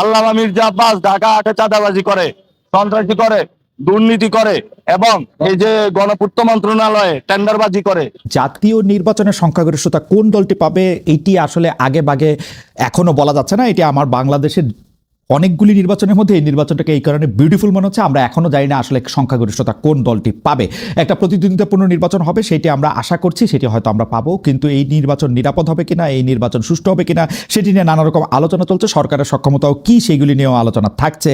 আল্লামা মির্জা আব্বাস ঢাকা আটে চাঁদাবাজি করে, সন্ত্রাসী করে, দুর্নীতি করে এবং এই যে গণপূর্ত মন্ত্রণালয়ে টেন্ডারবাজি করে। জাতীয় নির্বাচনের সংখ্যাগরিষ্ঠতা কোন দলটি পাবে, এটি আসলে আগে বাগে এখনও বলা যাচ্ছে না, এটি আমার বাংলাদেশের অনেকগুলি নির্বাচনের মধ্যে এই নির্বাচনটাকে এই কারণে বিউটিফুল মনে হচ্ছে। আমরা এখনও জানি না আসলে সংখ্যাগরিষ্ঠতা কোন দলটি পাবে। একটা প্রতিদ্বন্দ্বিতাপূর্ণ নির্বাচন হবে, সেটি আমরা আশা করছি, সেটি হয়তো আমরা পাবো। কিন্তু এই নির্বাচন নিরাপদ হবে কিনা, এই নির্বাচন সুষ্ঠু হবে কিনা, সেটি নিয়ে নানা রকম আলোচনা চলছে। সরকারের সক্ষমতাও কি সেগুলি নিয়েও আলোচনা থাকছে।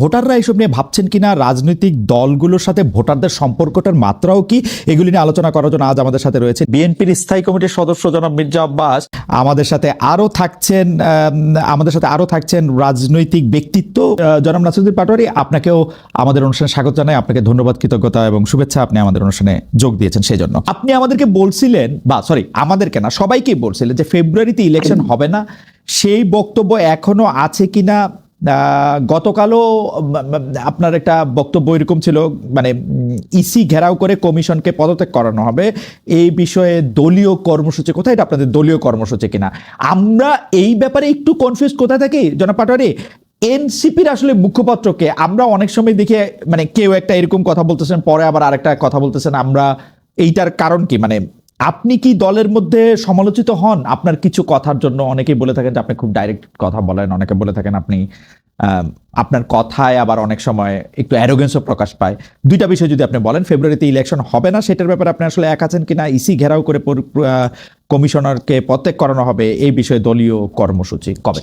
ভোটাররা এইসব নিয়ে ভাবছেন কিনা, রাজনৈতিক দলগুলোর সাথে ভোটারদের সম্পর্কটার মাত্রাও কি, এগুলি নিয়ে আলোচনা করার জন্য আজ আমাদের সাথে রয়েছে বিএনপির স্থায়ী কমিটির সদস্য জনাব মির্জা আব্বাস। আমাদের সাথে আরও থাকছেন আমাদের সাথে আরও থাকছেন রাজনৈতিক ব্যক্তিত্ব জনাব নাসিরুদ্দিন পাটোয়ারি, আপনাকেও আমাদের অনুষ্ঠানে স্বাগত জানাই। আপনাকে ধন্যবাদ, কৃতজ্ঞতা এবং শুভেচ্ছা আপনি আমাদের অনুষ্ঠানে যোগ দিয়েছেন সেই জন্য আপনি আমাদেরকে বলছিলেন বা সরি আমাদেরকে না, সবাইকেই বলছিলেন যে ফেব্রুয়ারিতে ইলেকশন হবে না। সেই বক্তব্য এখনও আছে কিনা? গতকালও আপনার একটা বক্তব্য এরকম ছিল মানে ইসি ঘেরাও করে কমিশনকে পদত্যাগ করানো হবে। এই বিষয়ে দলীয় কর্মসূচি, কোথায় এটা আপনাদের দলীয় কর্মসূচি কিনা? আমরা এই ব্যাপারে একটু কনফিউজ কোথায় থাকি, জনাব পাটোয়ারি? এনসিপির আসলে মুখপাত্রকে আমরা অনেক সময় দেখে মানে কেউ একটা এরকম কথা বলতেছেন, পরে আবার আরেকটা কথা বলতেছেন, আমরা এইটার কারণ কি? মানে আপনি কি দলের মধ্যে সমালোচিত হন? আপনার কিছু কথার জন্য অনেকেই বলে থাকেন যে আপনি খুব ডাইরেক্ট কথা বলেন, অনেকে বলে থাকেন আপনি আপনার কথায় আবার অনেক সময় একটু অ্যারোগেন্সও প্রকাশ পায়। দুইটা বিষয় যদি আপনি বলেন ফেব্রুয়ারিতে ইলেকশন হবে না, সেটার ব্যাপারে আপনি আসলে এক আছেন কিনা ইসি ঘেরাও করে কমিশনারকে প্রত্যেক করানো হবে, এই বিষয়ে দলীয় কর্মসূচি কবে?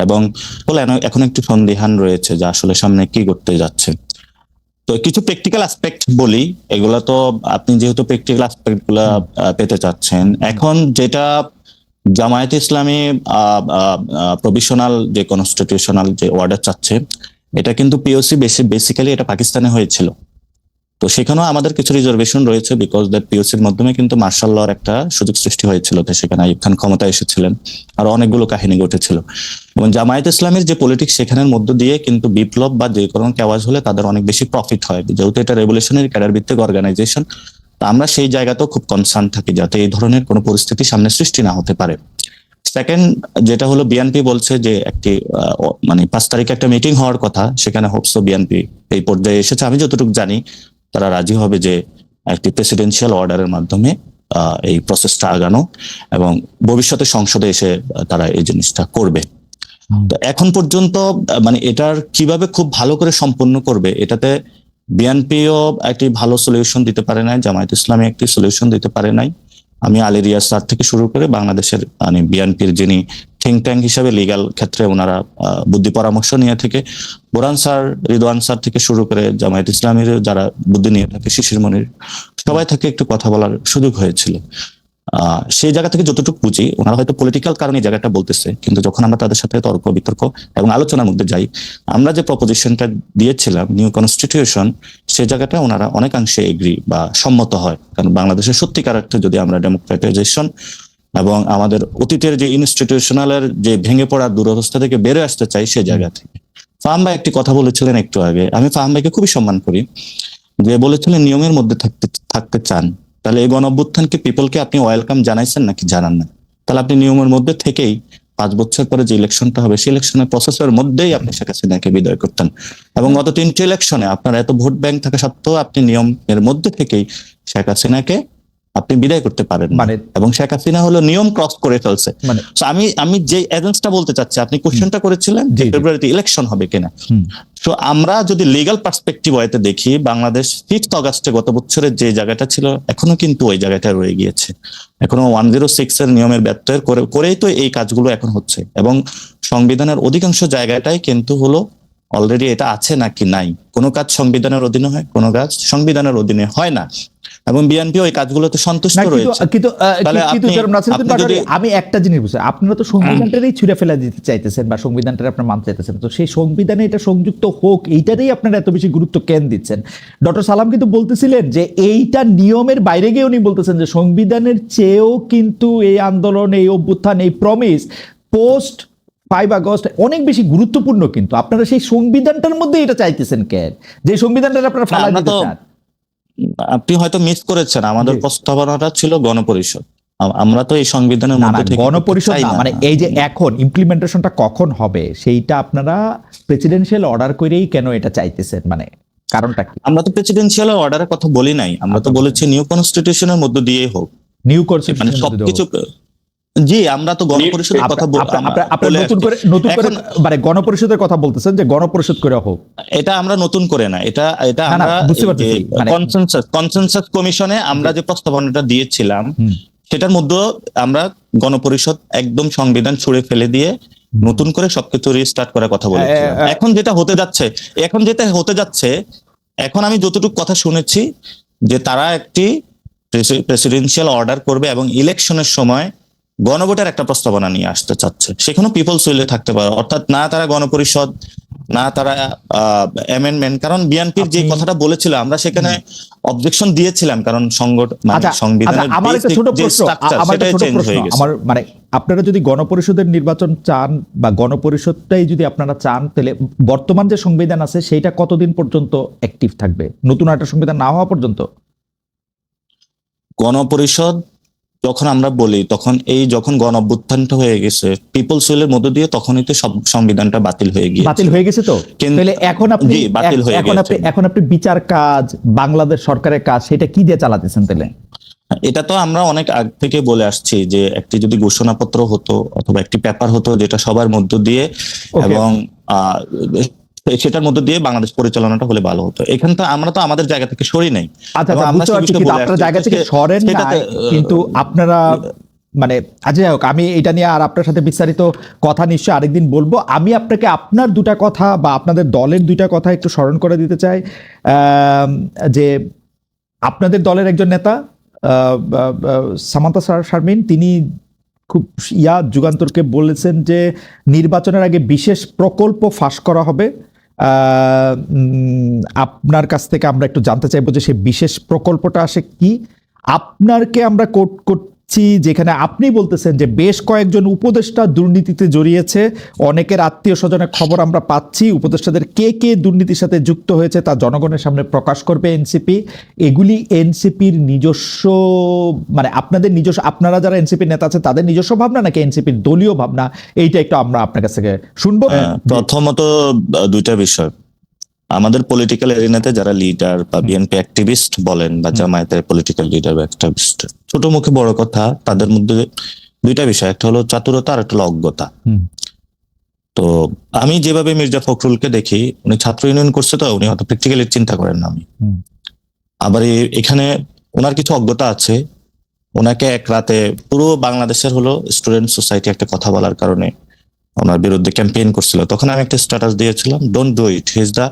এবং বলে এখন- একটু সন্দেহান রয়েছে যে আসলে সামনে কি করতে যাচ্ছে? তো কিছু প্র্যাকটিক্যাল অ্যাসপেক্ট বলি। এগুলা তো আপনি যেহেতু প্র্যাকটিক্যাল অ্যাসপেক্টগুলা পেতে চাচ্ছেন এখন যেটা জামায়াত ইসলামী প্রভিশনাল যে কনস্টিটিউশনাল যে অর্ডার চাচ্ছে এটা কিন্তু পিওসি বেশি বেসিক্যালি এটা পাকিস্তানে হয়েছিল। তো সেখানেও আমাদের কিছু রিজার্ভেশন রয়েছে বিকজ দ্যাট পিওসির মাধ্যমে কিন্তু মার্শাল লর একটা সুযোগ সৃষ্টি হয়েছিল সেখানে আইব খান ক্ষমতায় এসেছিলেন আর অনেকগুলো কাহিনী ঘটেছিল। এবং জামায়াত ইসলামের যে পলিটিক্স সেখানের মধ্য দিয়ে কিন্তু বিপ্লব বা যে কোনো কেওয়াজ হলে তাদের অনেক বেশি প্রফিট হয়। যেহেতু এটা রেভলিউশনারি ক্যাডার ভিত্তিক অর্গানাইজেশন আমরা সেই জায়গাতেও খুব কনসার্ন থাকি যাতে এই ধরনের কোনো পরিস্থিতি সামনে সৃষ্টি না হতে পারে। সেকেন্ড যেটা হলো বিএনপি বলছে যে একটি মানে পাঁচ তারিখে একটা মিটিং হওয়ার কথা, সেখানে হোপসো বিএনপি এই পর্যায়ে এসেছে। আমি যতটুকু জানি তারা রাজি হবে যে একটি প্রেসিডেন্সিয়াল অর্ডারের মাধ্যমে এই প্রসেসটা আগানো এবং ভবিষ্যতে সংসদে এসে তারা এই জিনিসটা করবে। তো এখন পর্যন্ত মানে এটার কীভাবে খুব ভালো করে সম্পন্ন করবে এটাতে বিএনপিও একটি ভালো সলিউশন দিতে পারে নাই জামায়াত ইসলামী একটি সলিউশন দিতে পারে নাই। আমি আলী রিয়াজ স্যার থেকে শুরু করে বাংলাদেশের মানে বিএনপির যিনি থিঙ্ক ট্যাঙ্ক হিসাবে লিগাল ক্ষেত্রে ওনারা বুদ্ধি পরামর্শ নিয়ে থেকে, বোরান স্যার, রিদওয়ান স্যার থেকে শুরু করে জামায়াত ইসলামের যারা বুদ্ধি নিয়ে থাকে, শিশির মনির, সবাই থেকে একটু কথা বলার সুযোগ হয়েছিল। সেই জায়গা থেকে যতটুকু বুঝি, ওনারা হয়তো পলিটিক্যাল কারণে জায়গাটা বলতেছে, কিন্তু যখন আমরা তাদের সাথে তর্ক বিতর্ক এবং আলোচনার মধ্যে যাই, আমরা যে প্রপোজিশনটা দিয়েছিলাম নিউ কনস্টিটিউশন সেই জায়গাটা ওনারা অনেকাংশে এগ্রি বা সম্মত হয়। কারণ বাংলাদেশের সত্যিকার অর্থে যদি আমরা ডেমোক্রেটাইজেশন এবং আমাদের অতীতের যে ইনস্টিটিউশনালের যে ভেঙে পড়ার দুরবস্থা থেকে বেরো আসতে চাই সেই জায়গা থেকে। ফাহাম ভাই একটি কথা বলেছিলেন একটু আগে। আমি ফাহাম ভাইকে খুবই সম্মান করি যে বলেছিলেন নিয়মের মধ্যে থাকতে থাকতে চান। তাহলে এই গণ অভ্যুত্থানকে পিপলকে আপনি ওয়েলকাম জানাইছেন নাকি জানান না? তাহলে আপনি নিয়মের মধ্যে থেকেই পাঁচ বছর পরে যে ইলেকশনটা হবে সেই ইলেকশনের প্রসেসের মধ্যেই আপনি শেখ হাসিনাকে বিদায় করতেন। এবং গত তিনটি ইলেকশনে আপনার এত ভোট ব্যাংক থাকা সত্ত্বেও আপনি নিয়মের মধ্যে থেকেই শেখ হাসিনাকে আপনি বিদায় করতে পারেন মানে এবং শেখ হাসিনা হলো নিয়ম ক্রস করে ফেলছে। মানে আমি আমি যে এজেন্সটা বলতে চাচ্ছি আপনি কোশ্চেনটা করেছিলেন জি। ফেব্রুয়ারিতে ইলেকশন হবে কিনা। তো আমরা যদি লিগাল পার্সপেক্টিভ ওয়েতে দেখি বাংলাদেশ ফিফথ অগাস্টে গত বছরের যে জায়গাটা ছিল এখনও কিন্তু ওই জায়গাটা রয়ে গিয়েছে। এখনও ওয়ান জিরো সিক্স এর নিয়মের ব্যত্যয়ের করে করেই তো এই কাজগুলো এখন হচ্ছে। এবং সংবিধানের অধিকাংশ জায়গাটাই কিন্তু হলো অলরেডি এটা আছে নাকি নাই। কোনো কাজ সংবিধানের অধীনে হয় কোনো কাজ সংবিধানের অধীনে হয় না। এবং বিএনপি ওই কাজগুলোতে সন্তুষ্ট রয়েছে। কিন্তু কিন্তু আমি একটা জিনিস বুঝছি আপনারা তো সংবিধানটারই ছুঁড়ে ফেলা দিতে চাইতেছেন বা সংবিধানটা আপনার মানতে চাইতেছেন। তো সেই সংবিধানে এটা সংযুক্ত হোক এইটারই আপনারা এত বেশি গুরুত্ব কেন দিচ্ছেন? ডক্টর সালাম কিন্তু বলতেছিলেন যে এইটা নিয়মের বাইরে গিয়ে উনি বলতেছেন যে সংবিধানের চেয়েও কিন্তু এই আন্দোলন এই অভ্যুত্থান এই প্রমিস পোস্ট ফাইভ আগস্ট অনেক বেশি গুরুত্বপূর্ণ কিন্তু। আপনারা সেই সংবিধানটার মধ্যে এটা চাইতেছেন কেন? যে সংবিধানটা আপনারা ফালা দিতে চান। আপনি হয়তো মিস করেছেন। আমাদের প্রস্তাবনাটা ছিল গণপরিষদ। আমরা তো এই সংবিধানের মধ্যে গণপরিষদ। মানে এই যে এখন ইমপ্লিমেন্টেশনটা কখন হবে সেইটা আপনারা প্রেসিডেন্সিয়াল অর্ডার করেই কেন এটা চাইতেছেন? মানে কারণটা কি? আমরা তো প্রেসিডেন্সিয়াল অর্ডারের কথা বলি নাই। আমরা তো বলেছি নিউ কনস্টিটিউশনের মধ্য দিয়েই হোক। নিউ কনস্টিটিউশন মানে সবকিছু জি আমরা তো গণপরিষদের কথা বল- আপনার বলে নতুন করে নতুন করে মানে গণপরিষদের কথা বলতেছেন যে গণপরিষদ করে হোক। এটা আমরা নতুন করে না। এটা এটা আমরা কনসেনসাস কনসেনসাস কমিশনে আমরা যে প্রস্তাবনাটা দিয়েছিলাম সেটার মধ্যে আমরা গণপরিষদ একদম সংবিধান ছুড়ে ফেলে দিয়ে নতুন করে সবকিছু রিস্টার্ট করার কথা এ, এখন যেটা হতে যাচ্ছে এখন যেটা হতে যাচ্ছে এখন আমি যতটুকু কথা শুনেছি যে তারা একটি প্রেসিডেন্সিয়াল অর্ডার করবে এবং ইলেকশনের সময় গণভোটের একটা প্রস্তাবনা নিয়ে আসতে চাচ্ছে। সেখানেও পিপলস উইলে থাকতে পারে। অর্থাৎ না তারা গণপরিষদ না তারা অ্যামেন্ডমেন্ট কারণ বিএনপির যে কথাটা বলেছিল আমরা সেখানে অবজেকশন দিয়েছিলাম কারণ সংগঠন মানে আচ্ছা আচ্ছা সংবিধানের আমার একটা ছোট প্রশ্ন আমার একটা ছোট চেঞ্জ প্রশ্ন হয়ে গেছে। আমার মানে আপনারা যদি গণপরিষদের নির্বাচন চান বা গণপরিষদটাই যদি আপনারা চান তাহলে বর্তমান যে সংবিধান আছে সেইটা কতদিন পর্যন্ত অ্যাক্টিভ থাকবে? নতুন একটা সংবিধান না হওয়া পর্যন্ত? গণপরিষদ যখন আমরা বলি তখন এই যখন গণ অভ্যুত্থানটা হয়ে গেছে পিপলস উইলের মধ্য দিয়ে তখনই তো সব সংবিধানটা বাতিল হয়ে গিয়েছে। বাতিল হয়ে গেছে তো? তাহলে এখন আপনি বাতিল হয়ে এখন আপনি এখন আপনি বিচার কাজ বাংলাদেশ সরকারের কাজ সেটা কি দিয়ে চালাতেছেন তাহলে? এটা তো আমরা অনেক আগ থেকে বলে আসছি যে একটি যদি ঘোষণাপত্র হতো অথবা একটি পেপার হতো যেটা সবার মধ্য দিয়ে এবং আহ, সেটার মধ্যে দিয়ে বাংলাদেশ পরিচালনাটা হলে ভালো হতো। এখান থেকে আমরা তো আমাদের জায়গা থেকে সরি নাই। আচ্ছা আচ্ছা, আপনারা জায়গা থেকে সরেন না কিন্তু আপনারা মানে আচ্ছা যাই হোক আমি এটা নিয়ে আর আপনার সাথে বিস্তারিত কথা নিশ্চয়ই আরেকদিন বলব। আমি আপনাকে আপনার দুটা কথা বা আপনাদের দলের দুইটা কথা একটু স্মরণ করে দিতে চাই। যে আপনাদের দলের একজন নেতা সামান্তা সার শারমিন তিনি খুব ইয়া যুগান্তরকে বলেছেন যে নির্বাচনের আগে বিশেষ প্রকল্প ফাঁস করা হবে। আপনার কাছ থেকে আমরা একটু জানতে চাইব যে সেই বিশেষ প্রকল্পটা আসে কি? আপনারকে আমরা কোট করছি যেখানে আপনি বলতেছেন যে বেশ কয়েকজন উপদেষ্টা দুর্নীতিতে জড়িয়েছে। অনেকের আত্মীয় স্বজনের খবর আমরা পাচ্ছি। উপদেষ্টাদের কে কে দুর্নীতির সাথে যুক্ত হয়েছে তা জনগণের সামনে প্রকাশ করবে এনসিপি। এগুলি এনসিপির নিজস্ব মানে আপনাদের নিজস্ব আপনারা যারা এনসিপির নেতা আছে তাদের নিজস্ব ভাবনা নাকি এনসিপির দলীয় ভাবনা? এইটা একটু আমরা আপনার কাছ থেকে শুনব। হ্যাঁ, প্রথমত দুইটা বিষয়। আমাদের পলিটিক্যাল এরিনাতে যারা লিডার বা বিএনপি অ্যাক্টিভিস্ট বলেন বা জামায়াতের পলিটিক্যাল লিডার বা অ্যাক্টিভিস্ট ছোট মুখে বড় কথা তাদের মধ্যে দুইটা বিষয় একটা হলো চাতুরতা আর একটা হলো অজ্ঞতা। তো আমি যেভাবে মির্জা ফখরুলকে দেখি উনি ছাত্র ইউনিয়ন করছে তো উনি হয়তো প্র্যাকটিক্যালি চিন্তা করেন না আমি আবার এখানে ওনার কিছু অজ্ঞতা আছে। ওনাকে এক রাতে পুরো বাংলাদেশের হলো স্টুডেন্ট সোসাইটি একটা কথা বলার কারণে ওনার বিরুদ্ধে ক্যাম্পেইন করছিল। তখন আমি একটা স্ট্যাটাস দিয়েছিলাম ডোন্ট ডু ইট হিজ দা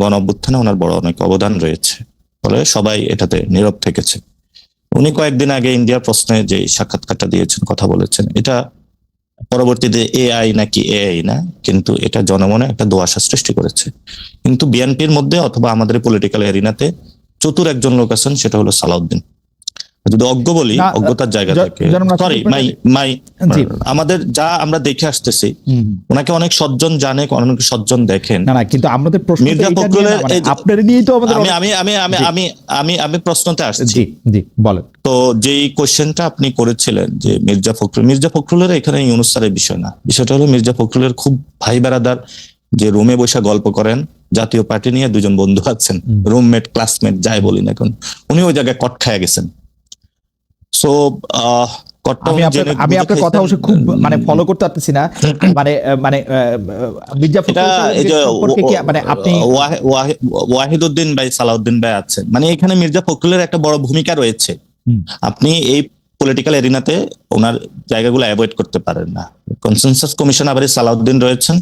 গণ অভ্যুত্থানে ওনার বড় অনেক অবদান রয়েছে। ফলে সবাই এটাতে নীরব থেকেছে। উনি কয়েকদিন আগে ইন্ডিয়ার প্রশ্নে যে সাক্ষাৎকারটা দিয়েছেন, কথা বলেছেন, এটা পরবর্তীতে এআই নাকি এআই না, কিন্তু এটা জনমনে একটা দোয়াশা সৃষ্টি করেছে। কিন্তু বিএনপির মধ্যে অথবা আমাদের পলিটিক্যাল এরিনাতে চতুর একজন লোক আছেন, সেটা হলো সালাউদ্দিন। যদি অজ্ঞ বলি অজ্ঞতার জায়গা থেকে। সরি মাই মাই আমাদের যা আমরা দেখে আসতেছি ওনাকে অনেক সজ্জন জানে অনেক সজ্জন দেখেন। না না কিন্তু আমাদের প্রশ্ন মির্জা ফখরুলের মানে এই আপনার নিয়েই তো আমাদের আমি আমি আমি আমি আমি আমি আমি প্রশ্নতে আসছি। জি জি বলেন। তো যেই কোশ্চেনটা আপনি করেছিলেন যে মির্জা ফখরুল মির্জা ফখরুলের এখানে ইউনুস স্যারের বিষয় না। বিষয়টা হলো মির্জা ফখরুলের খুব ভাই বেড়াদার যে রুমে বসে গল্প করেন জাতীয় পার্টি নিয়ে দুজন বন্ধু আছেন। রুমমেট ক্লাসমেট যাই বলি না এখন উনি ওই জায়গায় কট খায় গেছেন। সো কটটা আমি আপনার কথা অবশ্য খুব মানে ফলো করতে পারতেছি না। মানে মানে মানে আপনি ওয়াহি- ওয়াহি- ওয়াহিদুদ্দিন ভাই সালাউদ্দিন ভাই আছেন মানে এখানে মির্জা ফখরুলের একটা বড় ভূমিকা রয়েছে। আপনি এই পলিটিক্যাল এরিনাতে ওনার জায়গাগুলো অ্যাভয়েড করতে পারেন না। কনসেনসাস কমিশন আবার সালাউদ্দিন রয়েছেন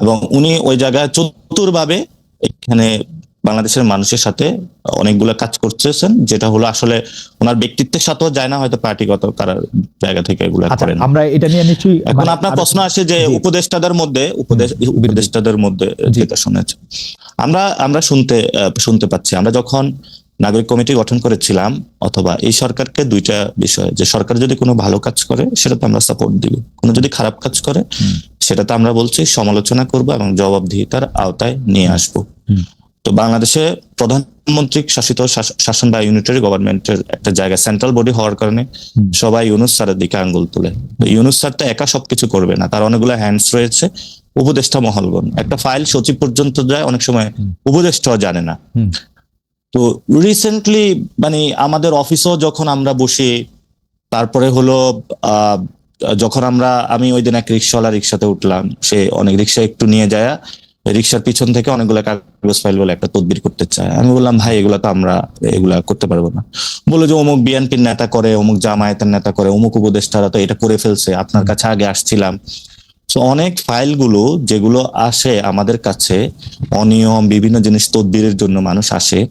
এবং উনি ওই জায়গায় চতুরভাবে এখানে বাংলাদেশের মানুষের সাথে অনেকগুলো কাজ করতেছেন যেটা হলো আসলে ওনার ব্যক্তিত্বের সাথেও যায় না হয়তো পার্টিগত কারার জায়গা থেকে এগুলো আচ্ছা করেন। আমরা এটা নিয়ে নিশ্চয়ই এখন মানে আপনার প্রশ্ন আসে যে। উপদেষ্টাদের মধ্যে উপদেশ উপদেষ্টাদের মধ্যে যেটা শুনেছে। আমরা আমরা শুনতে শুনতে পাচ্ছি। আমরা যখন নাগরিক কমিটি গঠন করেছিলাম অথবা এই সরকারকে দুইটা বিষয় যে সরকার যদি কোনো ভালো কাজ করে সেটাতে আমরা সাপোর্ট দিব। কোনো যদি খারাপ কাজ করে হুম। সেটাতে আমরা বলছি সমালোচনা করব এবং জবাবদিহিতার আওতায় নিয়ে আসব। তো বাংলাদেশে প্রধানমন্ত্রী শাসিত শাস- শাসন বা ইউনিটারি গভর্নমেন্টের একটা জায়গা সেন্ট্রাল বডি হওয়ার কারণে সবাই ইউনুস স্যারের দিকে আঙ্গুল তুলে। ইউনুস স্যার তো একা সবকিছু করবে না তার অনেকগুলো হ্যান্ডস রয়েছে উপদেষ্টা মহলগণ। একটা ফাইল সচিব পর্যন্ত যায় অনেক সময় হুম। উপদেষ্টাও জানে না। তো রিসেন্টলি মানে আমাদের অফিসেও যখন আমরা বসি তারপরে হলো আহ, যখন আমরা আমি ওই দিন এক রিক্সাওয়ালা রিক্সাতে উঠলাম সে অনেক রিক্সা একটু নিয়ে যায় রিক্সার পিছন থেকে অনেকগুলো কাগজ ফাইল বলে একটা তদবির করতে চায়। আমি বললাম, ভাই, এগুলা তো আমরা, এগুলা করতে পারব না। বলল যে, অমুক বিএনপির নেতা করে, অমুক জামায়াতের নেতা করে, অমুক উপদেষ্টারা তো এটা করে ফেলছে, আপনার কাছে আগে আসছিলাম। তো অনেক ফাইলগুলো যেগুলো আসে আমাদের কাছে, অনিয়ম, বিভিন্ন জিনিস তদবিরের জন্য মানুষ আসে।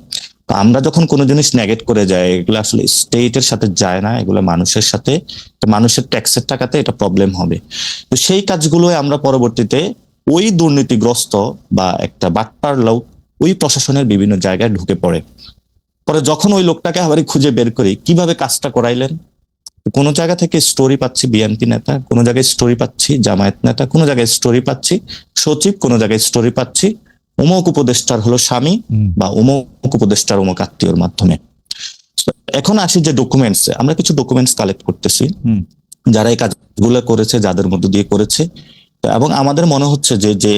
আমরা যখন কোনো জিনিস নেগেট করে যাই, এগুলো আসলে স্টেটের সাথে যায় না, এগুলো মানুষের সাথে। মানুষের ট্যাক্সের টাকাতে এটা প্রবলেম হবে। তো সেই কাজগুলো আমরা পরবর্তীতে ওই দুর্নীতিগ্রস্ত বা একটা বাটপার লোক ওই প্রশাসনের বিভিন্ন জায়গায় ঢুকে পড়ে। পরে যখন ওই লোকটাকে আবার খুঁজে বের করি কীভাবে কাজটা করাইলেন? কোনো জায়গা থেকে স্টোরি পাচ্ছি বিএনপি নেতা কোনো জায়গায় স্টোরি পাচ্ছি জামায়াত নেতা কোনো জায়গায় স্টোরি পাচ্ছি সচিব কোনো জায়গায় স্টোরি পাচ্ছি অমুক উপদেষ্টার হলো স্বামী বা অমুক উপদেষ্টার অমুক আত্মীয়র মাধ্যমে। এখন আসি যে ডকুমেন্টস আমরা কিছু ডকুমেন্টস কালেক্ট করতেছি। যারা এই কাজগুলো করেছে যাদের মধ্য দিয়ে করেছে এবং আমাদের মনে হচ্ছে যে যে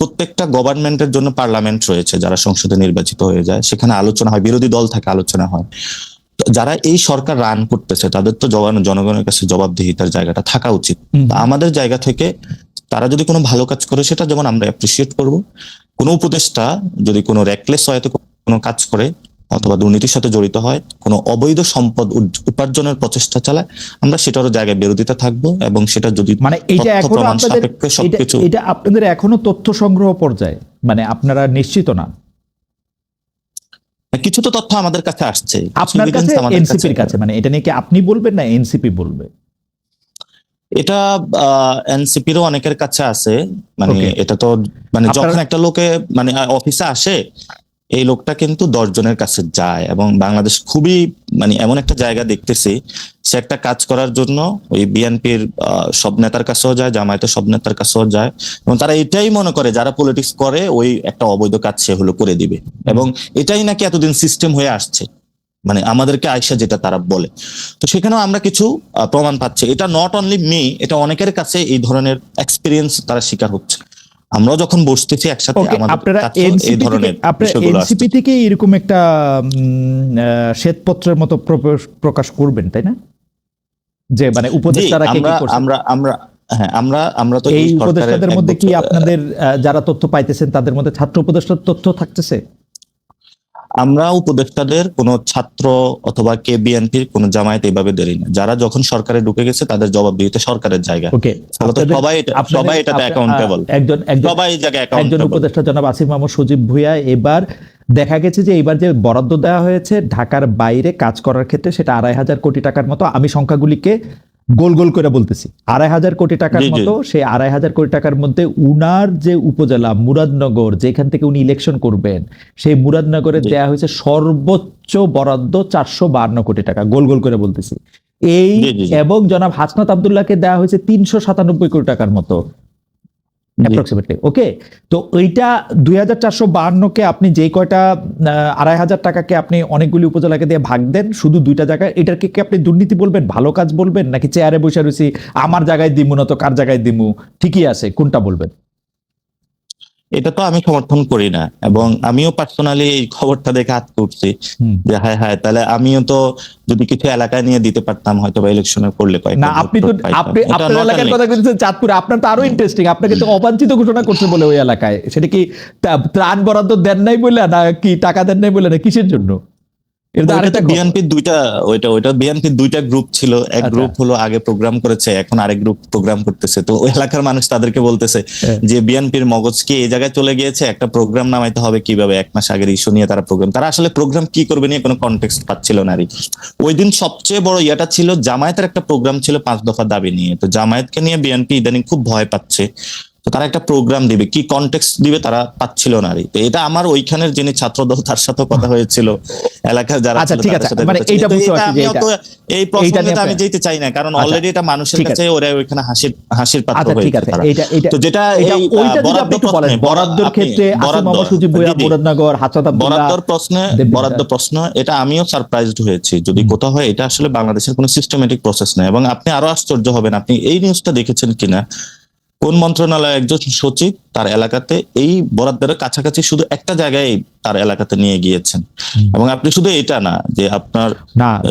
প্রত্যেকটা গভর্নমেন্টের জন্য পার্লামেন্ট রয়েছে যারা সংসদে নির্বাচিত হয়ে যায় সেখানে আলোচনা হয় বিরোধী দল থাকে আলোচনা হয়। তো যারা এই সরকার রান করতেছে তাদের তো জনগণের কাছে জবাবদিহিতার জায়গাটা থাকা উচিত। আমাদের জায়গা থেকে তারা যদি কোনো ভালো কাজ করে সেটা যেমন আমরা অ্যাপ্রিসিয়েট করব। কোনো উপদেষ্টা যদি কোনো রেকলেস হয়তো কোনো কাজ করে অথবা দুর্নীতির সাথে জড়িত হয় কোনো অবৈধ সম্পদ উপার্জনের প্রচেষ্টা চালায় আমরা সেটারও জায়গায় বিরোধিতা থাকব এবং সেটা যদি মানে এটা এখনও আপনাদের এটা- আপনাদের এখনও তথ্য সংগ্রহ পর্যায়ে মানে আপনারা নিশ্চিত না? কিছু তো তথ্য আমাদের কাছে আসছে আপনার কাছে এনসিপির কাছে মানে এটা নিয়ে কি আপনি বলবেন না এনসিপি বলবে? এটা এনসিপিরও অনেকের কাছে আছে মানে এটা তো মানে যখন একটা লোকে মানে অফিসে আসে এই লোকটা কিন্তু দশ জনের কাছে যায় এবং বাংলাদেশ খুবই মানে এমন একটা জায়গা দেখতেছি, সে একটা কাজ করার জন্য ওই বিএনপির সব নেতার কাছেও যায়, জামায়াতের সব নেতার কাছেও যায় এবং তারা এটাই মনে করে যারা পলিটিক্স করে ওই একটা অবৈধ কাজ সে হলো করে দিবে এবং এটাই নাকি এতদিন সিস্টেম হয়ে আসছে। মানে আমাদেরকে আয়সা যেটা তারা বলে। তো সেখানেও আমরা কিছু প্রমাণ পাচ্ছি। এটা নট অনলি মি এটা অনেকের কাছে এই ধরনের এক্সপিরিয়েন্স তারা শিকার হচ্ছে। আমরাও যখন বসতেছি একসাথে আমাদের আপনারা এই এনসিপি থেকে এরকম একটা শ্বেতপত্রের মতো প্রকাশ- করবেন তাই না? যে মানে উপদেষ্টারা কে আমরা করছে? আমরা আমরা হ্যাঁ আমরা আমরা তো এই উপদেষ্টাদের মধ্যে কি আপনাদের যারা তথ্য পাইতেছেন তাদের মধ্যে ছাত্র উপদেষ্টার তথ্য থাকতেছে? আমরা উপদেষ্টাদের কোন ছাত্র অথবা কে বিএনপির কোন জামায়াত এইভাবে দেরি না। যারা যখন সরকারে ঢুকে গেছে তাদের জবাব দিতে সরকারের জায়গা। সবাই এটা- সবাই এটাতে অ্যাকাউন্টেবল একজন একজন সবাই জায়গায় একজন উপদেষ্টা জনাব আসিফ মাহমুদ সজীব ভুইয়া এবার দেখা গেছে যে এবার যে বরাদ্দ দেওয়া হয়েছে ঢাকার বাইরে কাজ করার ক্ষেত্রে সেটা আড়াই হাজার কোটি টাকার মতো। আমি সংখ্যাগুলিকে গোল গোল করে বলতেছি আড়াই হাজার কোটি টাকার। মতো সেই আড়াই হাজার কোটি টাকার মধ্যে উনার যে উপজেলা মুরাদনগর যেখান থেকে উনি ইলেকশন করবেন সেই মুরাদনগরে দেয়া দেওয়া হয়েছে সর্বোচ্চ বরাদ্দ চারশো বান্ন কোটি টাকা গোল গোল করে বলতেছি এই। এবং জনাব হাসনাত আবদুল্লাহকে দেওয়া হয়েছে তিনশো সাতানব্বই কোটি টাকার মতো অ্যাপ্রক্সিমেটলি ওকে তো ওইটা দুই হাজার চারশো বাহান্নকে আপনি যে কয়টা আড়াই হাজার টাকাকে আপনি অনেকগুলি উপজেলাকে দিয়ে ভাগ দেন, শুধু দুইটা জায়গায়, এটাকে কি আপনি দুর্নীতি বলবেন, ভালো কাজ বলবেন, নাকি চেয়ারে বসে রয়েছি, আমার জায়গায় দিমু না তো কার জায়গায় দিমু? ঠিকই আছে, কোনটা বলবেন? এটা তো আমি সমর্থন করি না। এবং আমিও পার্সোনালি এই খবরটা দেখে হাত করছি যে হ্যাঁ হ্যাঁ তাহলে আমিও তো যদি কিছু এলাকায় নিয়ে দিতে পারতাম হয়তো বা ইলেকশনে করলে না আপনি তো আপনি আপনার এলাকার কথা বলছেন চাঁদপুরে আপনার তো আরও ইন্টারেস্টিং আপনাকে তো অবাঞ্ছিত ঘোষণা করছে বলে ওই এলাকায়। সেটা কি ত্রাণ বরাদ্দ দেন নাই বলে না কি টাকা দেন নাই বলে না কিসের জন্য এটা তো আরেকটা কথা। বিএনপির দুইটা ওইটা ওইটা বিএনপির দুইটা গ্রুপ ছিল। এক আচ্ছা। গ্রুপ হলো আগে প্রোগ্রাম করেছে এখন আরেক গ্রুপ প্রোগ্রাম করতেছে। তো ওই এলাকার মানুষ তাদেরকে বলতেছে হ্যাঁ। যে বিএনপির মগজ কি এই জায়গায় চলে গিয়েছে? একটা প্রোগ্রাম নামাইতে হবে কীভাবে? এক মাস আগের ইস্যু নিয়ে তারা প্রোগ্রাম তারা আসলে প্রোগ্রাম কি করবে নিয়ে কোনো কনটেক্সট পাচ্ছিল না। ওই দিন সবচেয়ে বড় ইয়াটা ছিল জামায়াতের একটা প্রোগ্রাম ছিল পাঁচ দফা দাবি নিয়ে। তো জামায়াতকে নিয়ে বিএনপি ইদানিং খুব ভয় পাচ্ছে। তো তারা একটা প্রোগ্রাম দিবে কি কনটেক্সট দিবে তারা পাচ্ছিল না। তো এটা আমার ওইখানের যিনি ছাত্রদল তার সাথে কথা হয়েছিল এলাকার যারা আচ্ছা, ঠিক আছে। মানে এইটা বুঝতে পারছি এই তো আমি যেতে চাই না কারণ আচ্ছা, অলরেডি এটা মানুষের কাছে ওরা ওইখানে হাসির হাসির পাত্র আচ্ছা এটা তো যেটা ওইটা যদি আপনি একটু বলেন বরাদ্দর ক্ষেত্রে সুজিব। মুরাদনগর হাসাদ আব্দুল্লাহ বরাদ্দর প্রশ্নে বরাদ্দ প্রশ্ন এটা আমিও সারপ্রাইজড হয়েছি যদি কোথাও হয় এটা আসলে বাংলাদেশের কোনো সিস্টেমেটিক প্রসেস নেই এবং আপনি আরও আশ্চর্য হবেন আপনি এই নিউজটা দেখেছেন কিনা কোন মন্ত্রণালয় একজন সচিব তার এলাকাতে এই বরাদ্দের কাছাকাছি শুধু একটা জায়গায় তার এলাকাতে নিয়ে গিয়েছেন। এবং আপনি শুধু এটা না যে আপনার না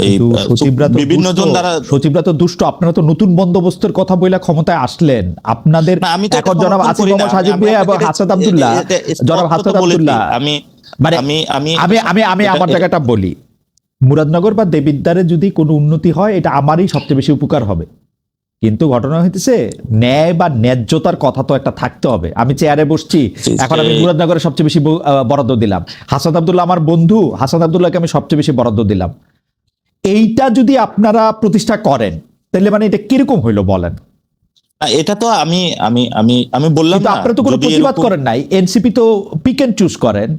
সচিবরা তো বিভিন্ন। জন দ্বারা- সচিবরা তো দুষ্ট। আপনারা তো নতুন বন্দোবস্তের কথা বইলা ক্ষমতায় আসলেন। আপনাদের আমি তো জনাব আসিফ মোহাম্মদ সাজিব ভুইয়া এবং হাসাদ আব্দুল্লাহ। জনাব হাসাদ আব্দুল্লাহ আমি মানে আমি আমি আমি আমি আমি আমার জায়গাটা বলি। মুরাদনগর বা দেবিদ্বারে যদি কোনো উন্নতি হয় এটা আমারই সবচেয়ে বেশি উপকার হবে। কিন্তু ঘটনা হইতেছে ন্যায় বা ন্যায্যতার কথা তো একটা থাকতে হবে। আমি চেয়ারে বসছি এখন আমি মুরাদনগরে সবচেয়ে বেশি বরাদ্দ দিলাম। হাসান আবদুল্লাহ আমার বন্ধু হাসাদ আব্দুল্লাহকে আমি সবচেয়ে বেশি বরাদ্দ দিলাম। এইটা যদি আপনারা প্রতিষ্ঠা করেন তাহলে মানে এটা কীরকম হইল বলেন? এটা তো আমি আমি আমি আমি বললাম না আপনারা তো কোনো প্রতিবাদ করেন নাই। এনসিপি তো পিক এন্ড চুজ করেন।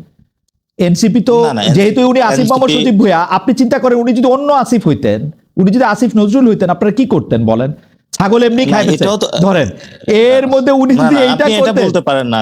এনসিপি তো যেহেতু উনি আসিফ NCP মোহাম্মদ সজীব ভুইয়া আপনি চিন্তা করেন উনি যদি অন্য আসিফ হইতেন উনি যদি আসিফ নজরুল হইতেন আপনারা কি করতেন বলেন? ছাগল এমনি খায় ধরেন এর মধ্যে উনি যদি এইটা করতে এটা বলতে পারেন না।